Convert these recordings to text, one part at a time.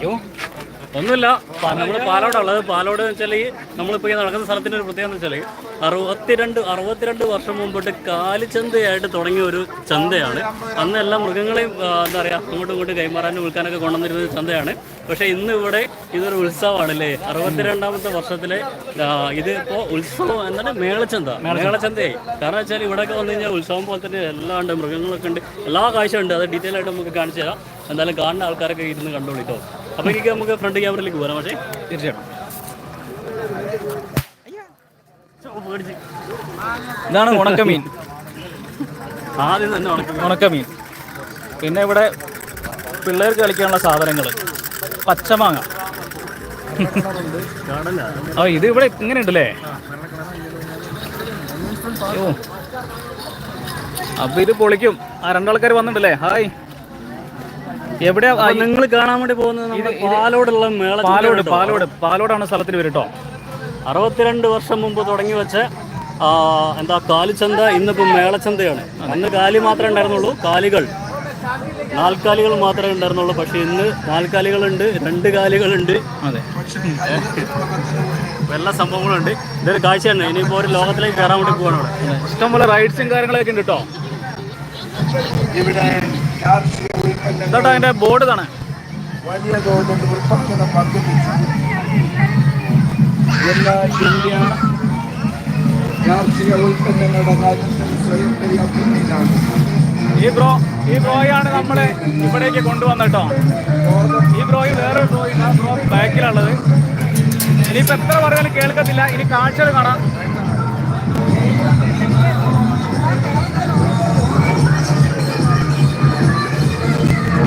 യോ ഒന്നുമില്ല. നമ്മൾ പാലോടുള്ളത് പാലോട് എന്ന് വെച്ചാൽ ഈ നമ്മളിപ്പോൾ ഈ നടക്കുന്ന സ്ഥലത്തിന്റെ ഒരു പ്രത്യേകത എന്ന് വെച്ചാൽ അറുപത്തിരണ്ട് അറുപത്തിരണ്ട് വർഷം മുമ്പിട്ട് കാലിച്ചന്തയായിട്ട് തുടങ്ങിയ ഒരു ചന്തയാണ്. അന്ന് എല്ലാ മൃഗങ്ങളെയും എന്താ പറയുക അങ്ങോട്ടും ഇങ്ങോട്ടും കൈമാറാനും വിൽക്കാനൊക്കെ കൊണ്ടുവന്നിരുന്ന ഒരു ചന്തയാണ്. പക്ഷേ ഇന്ന് ഇവിടെ ഇതൊരു ഉത്സവമാണല്ലേ? അറുപത്തിരണ്ടാമത്തെ വർഷത്തിലെ ഇത് ഇപ്പോൾ ഉത്സവം എന്നാണ് മേളച്ചന്ത. മേളച്ചന്തയായി. കാരണം വെച്ചാൽ ഇവിടെയൊക്കെ വന്നു കഴിഞ്ഞാൽ ഉത്സവം പോലെ തന്നെ എല്ലാം ഉണ്ട് മൃഗങ്ങളൊക്കെ ഉണ്ട്. എല്ലാ കാഴ്ചയും ഉണ്ട്. അത് ഡീറ്റെയിൽ ആയിട്ട് നമുക്ക് കാണിച്ചു തരാം. എന്തായാലും കാണുന്ന ആൾക്കാരൊക്കെ ഇരുന്ന് കണ്ടോളിട്ടോ അപ്പോൾ എനിക്ക് നമുക്ക് ഫ്രണ്ട് ക്യാമറയിലേക്ക് പോരാം പക്ഷേ തീർച്ചയായിട്ടും. ഇതാണ് ഉണക്കമീൻ. ആദ്യം തന്നെ ഉണക്കമീൻ. പിന്നെ ഇവിടെ പിള്ളേർക്ക് കളിക്കാനുള്ള സാധനങ്ങൾ പച്ചമാങ്ങ. ആ ഇത് ഇവിടെ ഇങ്ങനെ ഉണ്ടല്ലേ ഓ അപ്പൊ ഇത് പൊളിക്കും. ആ രണ്ടാൾക്കാർ വന്നിട്ടുണ്ടല്ലേ? ഹായ്. എവിടെയാ ആ, നിങ്ങൾ കാണാൻ വേണ്ടി പോകുന്നത് പാലോടുള്ള മേള പാലോട് പാലോട് പാലോടാണ് സ്ഥലത്തിന് വരുട്ടോ. അറുപത്തിരണ്ട് വർഷം മുമ്പ് തുടങ്ങി വെച്ച എന്താ കാലിച്ചന്ത ഇന്നിപ്പോൾ മേളച്ചന്തയാണ്. അന്ന് കാലി മാത്രമേ ഉണ്ടായിരുന്നുള്ളൂ കാലികൾ. നാൽക്കാലികൾ മാത്രമേ ഉണ്ടായിരുന്നുള്ളൂ പക്ഷെ ഇന്ന് നാൽക്കാലികളുണ്ട് രണ്ട് കാലികളുണ്ട്. അതെ. എല്ലാ സംഭവങ്ങളുണ്ട്. ഇതൊരു കാഴ്ചയാണ്. ഇനിയിപ്പോൾ ഒരു ലോകത്തിലേക്ക് കയറാൻ വേണ്ടി പോവാണ് ഇവിടെ ഇഷ്ടംപോലെ റൈഡ്സും കാര്യങ്ങളൊക്കെ ഉണ്ട് കേട്ടോ. ഇവിടെ എന്താട്ടോ അതിന്റെ ബോർഡ് ഇതാണ്. വലിയ തോതിൽ ഉൽപ്പാദന പദ്ധതി എല്ലാ ഇന്ത്യ കാർഷിക ഉൽപ്പന്നങ്ങളുടെ കാര്യത്തിൽ സ്വയം പര്യാപ്തതയിലാണ് ഈ ബ്രോ ഈ ബ്രോയാണ് നമ്മളെ ഇവിടേക്ക് കൊണ്ടുവന്നിട്ടോ ഈ ബ്രോയിൽ വേറെ ബ്രോ ഇല്ല. ബ്രോ ബാക്കിലുള്ളത് ഇനിയിപ്പോ എത്ര പറഞ്ഞാലും കേൾക്കത്തില്ല. ഇനി കാഴ്ചകൾ കാണാം.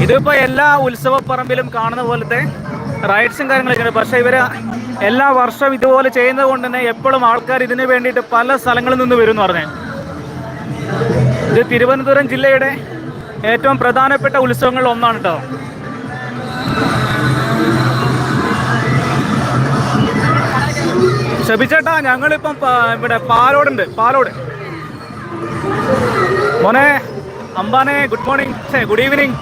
ഇതിപ്പോ എല്ലാ ഉത്സവ പറമ്പിലും കാണുന്ന പോലത്തെ റൈഡ്സും കാര്യങ്ങളൊക്കെ ഉണ്ട്. പക്ഷേ ഇവർ എല്ലാ വർഷവും ഇതുപോലെ ചെയ്യുന്നത് കൊണ്ട് തന്നെ എപ്പോഴും ആൾക്കാർ ഇതിനു വേണ്ടിയിട്ട് പല സ്ഥലങ്ങളിൽ നിന്ന് വരും എന്ന് പറഞ്ഞു. ഇത് തിരുവനന്തപുരം ജില്ലയുടെ ഏറ്റവും പ്രധാനപ്പെട്ട ഉത്സവങ്ങളിൽ ഒന്നാണ് കേട്ടോ ക്ഷമിച്ചേട്ടാ ഞങ്ങളിപ്പം ഇവിടെ പാലോടുണ്ട് പാലോട്. മോനെ അമ്പാനെ ഗുഡ് മോർണിംഗ് ഗുഡ് ഈവനിങ്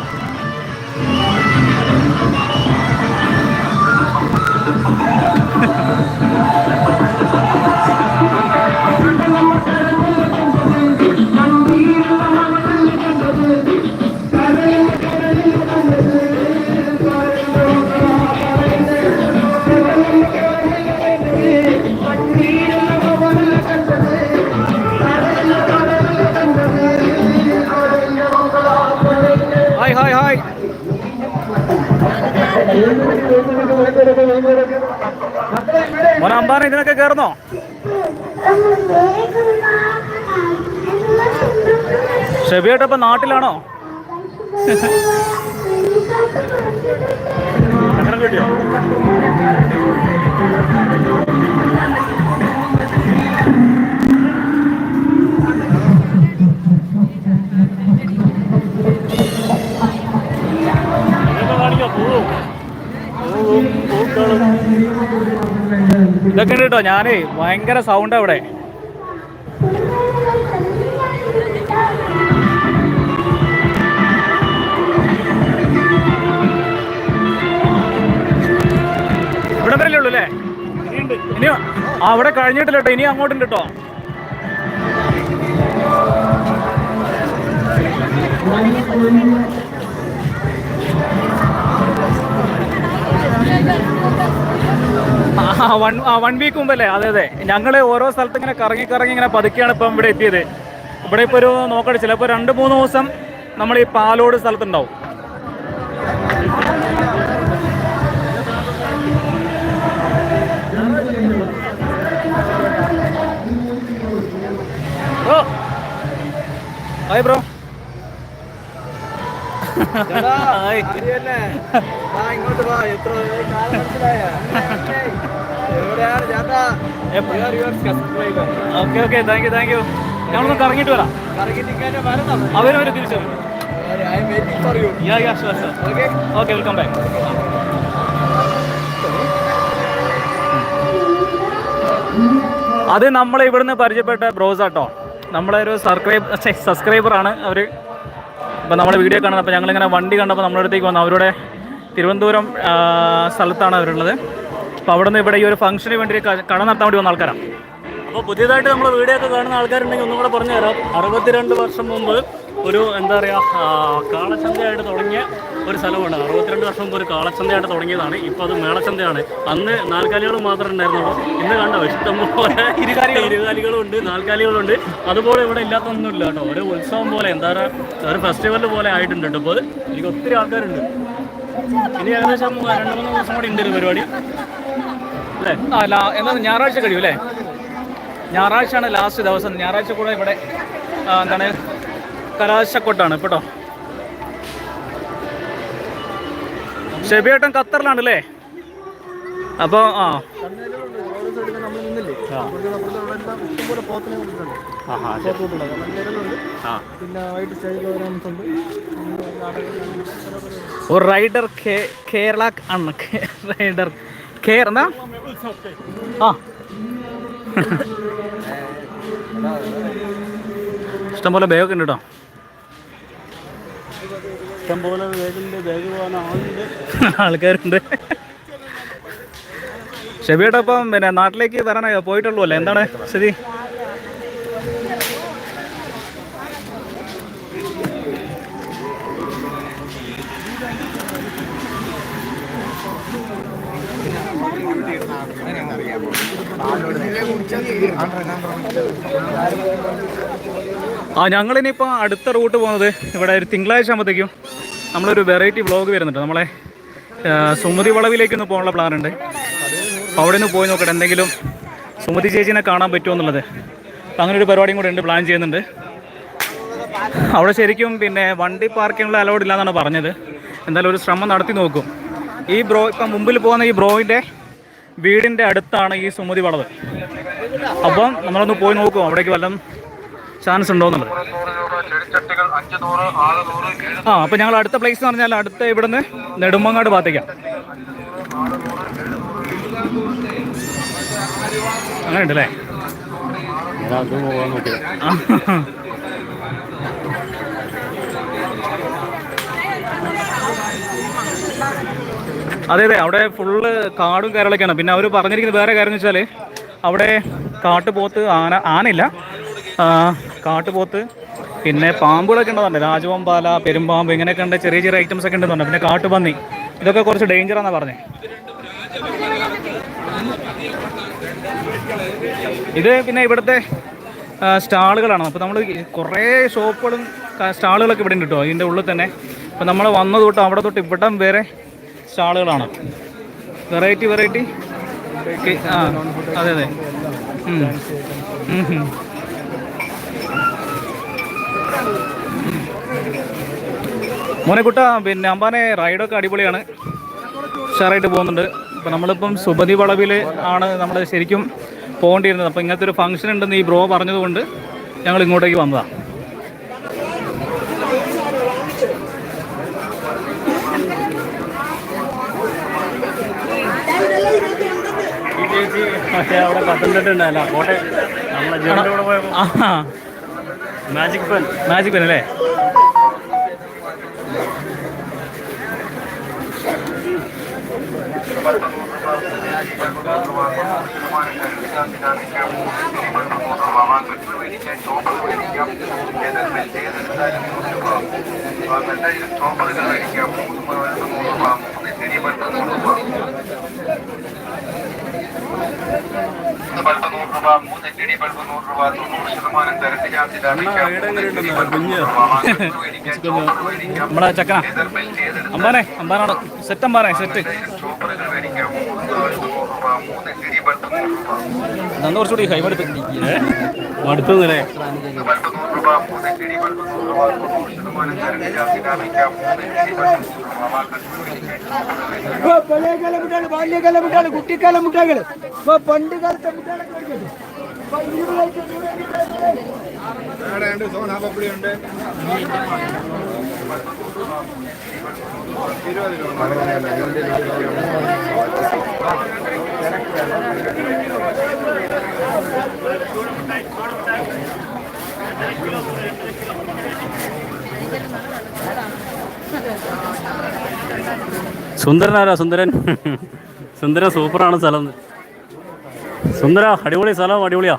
മോനെ അമ്പാനെ ഇതിനൊക്കെ കയറുന്നോ ഷെബിയേട്ട ഇപ്പൊ നാട്ടിലാണോ? അങ്ങനെ കിട്ടിയോ? ഇതൊക്കെ ഉണ്ട് കേട്ടോ. ഞാനേ ഭയങ്കര സൗണ്ട് അവിടെ ഇവിടെ. വരല്ലേ ഉള്ളൂ അല്ലേ? ഇനി അവിടെ കഴിഞ്ഞിട്ടില്ല കേട്ടോ. ഇനി അങ്ങോട്ടുണ്ട് കേട്ടോ. ആ വൺ വൺ വീക്ക് മുമ്പല്ലേ? അതെ അതെ. ഞങ്ങൾ ഓരോ സ്ഥലത്ത് ഇങ്ങനെ കറങ്ങി കറങ്ങി ഇങ്ങനെ പതുക്കെയാണ് ഇപ്പം ഇവിടെ എത്തിയത്. ഇവിടെ ഇപ്പോൾ ഒരു നോക്കട്ടെ ചിലപ്പോൾ രണ്ട് മൂന്ന് ദിവസം നമ്മൾ ഈ പാലോട് സ്ഥലത്തുണ്ടാവും. ബ്രോ. Hi bro. ഹായ്. ഇങ്ങോട്ട് വാ എത്ര okay okay thank you thank you ഞങ്ങളൊന്ന് കറങ്ങിയിട്ട് വരാം. അവരും അവർ തിരിച്ചു ഓക്കെ വെൽക്കം ബാക്ക് അത് നമ്മളെ ഇവിടുന്ന് പരിചയപ്പെട്ട ബ്രോസ് ആട്ടോ. നമ്മളെ ഒരു സബ്സ്ക്രൈബ് സബ്സ്ക്രൈബറാണ് അവർ ഇപ്പം നമ്മുടെ വീഡിയോ കാണുന്നത്. അപ്പോൾ ഞങ്ങളിങ്ങനെ വണ്ടി കണ്ടപ്പോൾ നമ്മുടെ അടുത്തേക്ക് വന്നു. അവരുടെ തിരുവനന്തപുരം സ്ഥലത്താണ് അവരുള്ളത്. അപ്പോൾ അവിടെ നിന്ന് ഇവിടെ ഈ ഒരു ഫംഗ്ഷന് വേണ്ടി കണ കട നടത്താൻ വേണ്ടി വന്ന ആൾക്കാരാണ് അപ്പോൾ പുതിയതായിട്ട് നമ്മൾ വീഡിയോ ഒക്കെ കാണുന്ന ആൾക്കാരുണ്ടെങ്കിൽ ഒന്നും കൂടെ പറഞ്ഞു തരാം. അറുപത്തിരണ്ട് വർഷം മുമ്പ് ഒരു എന്താ പറയുക കാളച്ചന്തയായിട്ട് തുടങ്ങിയ ഒരു സ്ഥലമാണ് അറുപത്തിരണ്ട് വർഷം മുമ്പ് ഒരു കാളച്ചന്തയായിട്ട് തുടങ്ങിയതാണ്. ഇപ്പോൾ അത് മേളച്ചന്തയാണ്. അന്ന് നാൽക്കാലികൾ മാത്രമേ ഉണ്ടായിരുന്നുള്ളൂ. ഇന്ന് കണ്ടോ ഇഷ്ടം പോലെ ഇരുകാലികൾ ഇരുകാലികളുണ്ട് നാൽക്കാലികളുണ്ട് അതുപോലെ ഇവിടെ ഇല്ലാത്തൊന്നുമില്ല കേട്ടോ. ഒരു ഉത്സവം പോലെ എന്താ പറയുക ഒരു ഫെസ്റ്റിവൽ പോലെ ആയിട്ടുണ്ട് കേട്ടോ. ഇപ്പോൾ എനിക്ക് ഒത്തിരി ആൾക്കാരുണ്ട്. ഇനി ഏകദേശം രണ്ട് മൂന്ന് ദിവസം കൂടി ഉണ്ട് ഒരു പരിപാടി. അല്ലേ? അല്ല ലാ എന്നാ ഞായറാഴ്ച കഴിയും അല്ലേ? ഞായറാഴ്ചയാണ് ലാസ്റ്റ് ദിവസം. ഞായറാഴ്ച കൂടെ ഇവിടെ എന്താണ് കലാശക്കൊട്ടാണ് കേട്ടോ. ഷെബിയേട്ടൻ ഖത്തറിലാണ് അല്ലേ? അപ്പോൾ ആ. റൈഡർ കേരള ആണ് കേ- റൈഡർ എന്നാ? ആ. ഇഷ്ടംപോലെ ബാഗൊക്കെ ഉണ്ട് കേട്ടോ ഇഷ്ടംപോലെ ബാഗുണ്ട് ബാഗ് പോകാൻ ആളുണ്ട്. ആൾക്കാരുണ്ട്. ഷെബിയുടെ ഇപ്പം പിന്നെ നാട്ടിലേക്ക് വരാനായോ പോയിട്ടുള്ളൂ അല്ലേ? എന്താണ് സ്ഥിതി? ആ ഞങ്ങളിനിപ്പോൾ അടുത്ത റൂട്ട് പോകുന്നത് ഇവിടെ ഒരു തിങ്കളാഴ്ച ആകുമ്പോഴത്തേക്കും നമ്മളൊരു വെറൈറ്റി വ്ളോഗ് വരുന്നുണ്ട്. നമ്മളെ സുമതി വളവിലേക്ക് ഒന്ന് പോകാനുള്ള പ്ലാൻ ഉണ്ട്. അവിടെ നിന്ന് പോയി നോക്കട്ടെ എന്തെങ്കിലും സുമതി ചേച്ചിനെ കാണാൻ പറ്റുമോ എന്നുള്ളത്. അങ്ങനെ ഒരു പരിപാടിയും കൂടെ ഉണ്ട് പ്ലാൻ ചെയ്യുന്നുണ്ട്. അവിടെ ശരിക്കും പിന്നെ വണ്ടി പാർക്കിങ്ങുള്ള അലൗഡ് ഇല്ല എന്നാണ് പറഞ്ഞത്. എന്തായാലും ഒരു ശ്രമം നടത്തി നോക്കും. ഈ ബ്രോ ഇപ്പം മുമ്പിൽ പോകുന്ന ഈ ബ്രോയിന്റെ വീടിന്റെ അടുത്താണ് ഈ സുമതി വളവ്. അപ്പം നമ്മളൊന്ന് പോയി നോക്കും അവിടേക്ക് വല്ല ചാൻസ് ഉണ്ടോ എന്നുള്ളത്. ആ അപ്പം ഞങ്ങൾ അടുത്ത പ്ലേസ് എന്ന് പറഞ്ഞാൽ അടുത്ത ഇവിടുന്ന് നെടുമങ്ങാട് ഭാഗത്തേക്കാണ്. അങ്ങനെ ഉണ്ടല്ലേ അത് അതെ അവിടെ ഫുള്ള് കാടും കയറലൊക്കെയാണ് പിന്നെ അവർ പറഞ്ഞിരിക്കുന്നത് വേറെ കാര്യം എന്ന് വെച്ചാൽ അവിടെ കാട്ടുപോത്ത് ആന ആനയില്ല. കാട്ടുപോത്ത് പിന്നെ പാമ്പുകളൊക്കെ ഉണ്ടെന്നുണ്ട് രാജവമ്പാല പെരുമ്പാമ്പ് ഇങ്ങനെയൊക്കെ ഉണ്ട്. ചെറിയ ചെറിയ ഐറ്റംസ് ഒക്കെ ഉണ്ടെന്നുണ്ട് പിന്നെ കാട്ടുപന്നി ഇതൊക്കെ കുറച്ച് ഡേഞ്ചർ ഡേഞ്ചറാണെന്നാണ് പറഞ്ഞത് ഇത് പിന്നെ ഇവിടുത്തെ സ്റ്റാളുകളാണ്. അപ്പോൾ നമ്മൾ കുറേ ഷോപ്പുകളും സ്റ്റാളുകളൊക്കെ ഇവിടെ ഉണ്ട് കേട്ടോ ഇതിന്റെ ഉള്ളിൽ തന്നെ. അപ്പോൾ നമ്മൾ വന്നത് തൊട്ട് അവിടെ തൊട്ട് ഇവിടം വരെ സ്റ്റാളുകളാണ്. വെറൈറ്റി വെറൈറ്റി അതെ അതെ. മോനെ കുട്ട പിന്നെ അമ്പാനെ റൈഡൊക്കെ അടിപൊളിയാണ്. ഉഷാറായിട്ട് പോകുന്നുണ്ട്. അപ്പം നമ്മളിപ്പം സുബതി വളവിൽ ആണ് നമ്മൾ ശരിക്കും പോകേണ്ടിയിരുന്നത് അപ്പോൾ ഇങ്ങനത്തെ ഒരു ഫംഗ്ഷൻ ഉണ്ടെന്ന് ഈ ബ്രോ പറഞ്ഞതുകൊണ്ട് ഞങ്ങൾ ഇങ്ങോട്ടേക്ക് വന്നതാണ് ചേച്ചി. അവിടെ പത്തനംതിട്ട ഉണ്ടല്ല കോട്ടയം നമ്മളെ ജോലിയുടെ കൂടെ പോയപ്പോൾ ആ. മാജിക് പെൻ മാജിക് പെൻ അല്ലേ? ബൾബ് നൂറ് രൂപ മൂന്ന് എൽ ഇ ഡി ബൾബ് നൂറ് രൂപ തൊണ്ണൂറ് ശതമാനം തരത്തിൽ നമ്മളെ ചക്കന. അമ്പാനെ അമ്പാനാണ് സെറ്റ് അമ്പാനെ സെറ്റ്. രൂപ മാർക്കറ്റ് മേടിക്കാം മടുത്തുന്നല്ലേ പഴയകാല മുട്ടാണ് ബാല്യകാല മുട്ടാണ് കുട്ടിക്കാല മുട്ടാകൾ പണ്ട് കാലത്തെ മുട്ടാളൊക്കെ ഇരുപതായിട്ട് സോനാപ്പടിയുണ്ട് സുന്ദരനാരാ സുന്ദരൻ. സുന്ദര സൂപ്പറാണ് സ്ഥലം. സുന്ദര അടിപൊളി സ്ഥലം അടിപൊളിയാ.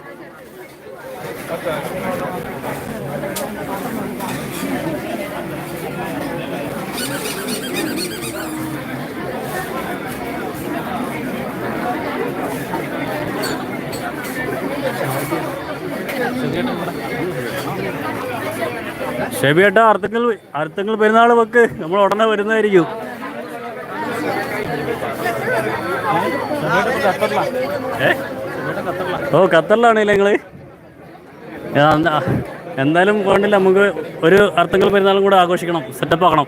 ഷെബിയേട്ടാ അർത്ഥങ്ങൾ അർത്ഥങ്ങൾ പെരുന്നാൾ വെക്ക്. നമ്മൾ ഉടനെ വരുന്നതായിരിക്കും? ഓ ഖത്തറിലാണല്ലേ നിങ്ങൾ? എന്തായാലും വേണ്ടില്ല നമുക്ക് ഒരു അർത്ഥങ്ങൾ പെരുന്നാളും കൂടെ ആഘോഷിക്കണം സെറ്റപ്പ് ആക്കണം.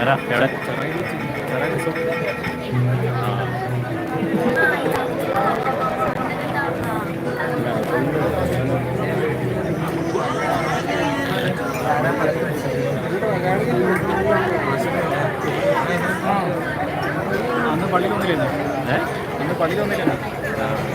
ആരാ, എവിടെ? അന്ന് പള്ളിയിലൊന്നുമില്ല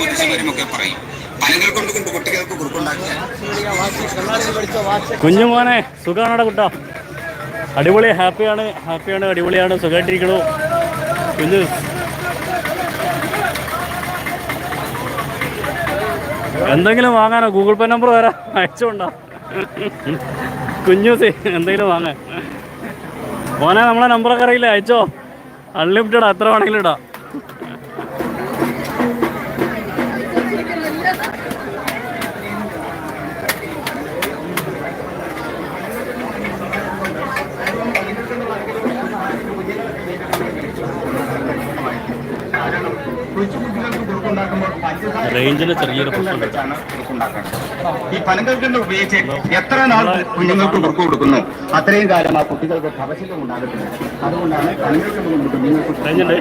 ഏ? പറയും. കുട്ടികൾക്ക് കുഞ്ഞുമോനെ സുഖമാണോ കുട്ടാ? അടിപൊളി ഹാപ്പിയാണ് ഹാപ്പിയാണ് അടിപൊളിയാണ് സുഖമായിട്ടിരിക്കണു കുഞ്ഞു. എന്തെങ്കിലും വാങ്ങാനോ? ഗൂഗിൾ പേ നമ്പർ വരാ. അയച്ചോണ്ടാ. കുഞ്ഞൂസി എന്തെങ്കിലും വാങ്ങാൻ മോനെ നമ്മളെ നമ്പറൊക്കെ അറിയില്ല? അയച്ചോ. അൺലിമിറ്റഡ് അത്ര വേണമെങ്കിലും ഇടാം. റേഞ്ചിന് ചെറിയൊരു പ്രശ്നം ഈ പനങ്കൽക്കണ്ട് ഉപയോഗിച്ച് എത്ര നാൾ കുഞ്ഞുങ്ങൾക്ക് കുറുക്ക് കൊടുക്കുന്നു? അത്രയും കാലം ആ കുട്ടികൾക്ക് ഭവശല്യം ഉണ്ടാകത്തില്ല. അതുകൊണ്ടാണ് പനങ്കൽക്കണ്ട് കൊണ്ട് കുഞ്ഞുങ്ങൾക്ക് റേഞ്ചുണ്ട്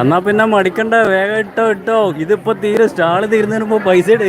എന്നാ പിന്നെ മടിക്കണ്ട വേഗം ഇട്ടോ ഇട്ടോ. ഇതിപ്പോ തീരെ സ്റ്റാൾ തീരുന്നതിന് പൈസ ഇട്.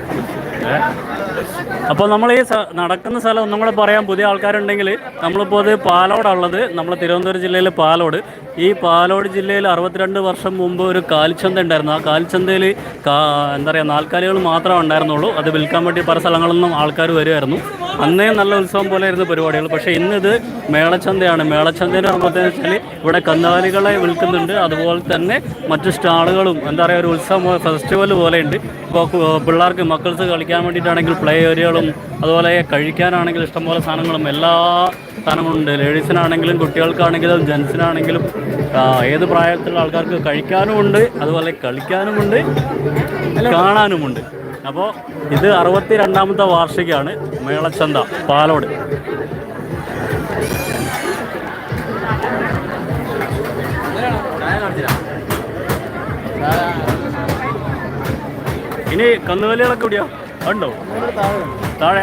He? അപ്പോൾ നമ്മൾ ഈ നടക്കുന്ന സ്ഥലം ഒന്നും കൂടെ പറയാം പുതിയ ആൾക്കാരുണ്ടെങ്കിൽ നമ്മളിപ്പോൾ അത് പാലോടാണുള്ളത്. നമ്മൾ തിരുവനന്തപുരം ജില്ലയിൽ പാലോട്. ഈ പാലോട് ജില്ലയിൽ അറുപത്തിരണ്ട് വർഷം മുമ്പ് ഒരു കാൽച്ചന്ത ഉണ്ടായിരുന്നു. ആ കാൽച്ചന്തയിൽ കാ എന്താ പറയുക നാൽക്കാലികൾ മാത്രമേ ഉണ്ടായിരുന്നുള്ളൂ. അത് വിൽക്കാൻ വേണ്ടി പല സ്ഥലങ്ങളിൽ നിന്നും ആൾക്കാർ വരുമായിരുന്നു. അന്നേ നല്ല ഉത്സവം പോലെ ആയിരുന്നു പരിപാടികൾ. പക്ഷേ ഇന്നിത് മേളച്ചന്തയാണ്. മേളച്ചന്തയുടെ ആകുമ്പോഴത്തേന്ന് വെച്ചാൽ ഇവിടെ കന്നാലികളെ വിൽക്കുന്നുണ്ട്. അതുപോലെ തന്നെ മറ്റു സ്റ്റാളുകളും എന്താ പറയുക ഒരു ഉത്സവം ഫെസ്റ്റിവൽ പോലെയുണ്ട് ഇപ്പോൾ പിള്ളേർക്ക് മക്കൾസ് കളിക്കാൻ വേണ്ടിയിട്ടാണെങ്കിൽ ഏരിയകളും അതുപോലെ കഴിക്കാനാണെങ്കിലും ഇഷ്ടംപോലെ സാധനങ്ങളും എല്ലാ സാധനങ്ങളുണ്ട് ലേഡീസിനാണെങ്കിലും കുട്ടികൾക്കാണെങ്കിലും ജെൻസിനാണെങ്കിലും ഏത് പ്രായത്തിലുള്ള ആൾക്കാർക്ക് കഴിക്കാനുമുണ്ട് അതുപോലെ കളിക്കാനുമുണ്ട് കാണാനുമുണ്ട്. അപ്പോൾ ഇത് അറുപത്തി രണ്ടാമത്തെ വാർഷികമാണ് മേളച്ചന്ത പാലോട്. ഇനി കന്നുകാലികളൊക്കെ എവിടെയാ ഉണ്ടോ? താഴെ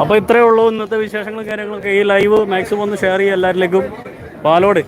അപ്പൊ ഇത്രേ ഉള്ളൂ ഇന്നത്തെ വിശേഷങ്ങളും കാര്യങ്ങളൊക്കെ ഈ ലൈവ് മാക്സിമം ഒന്ന് ഷെയർ ചെയ്യുക എല്ലാവരിലേക്കും പാലോട്.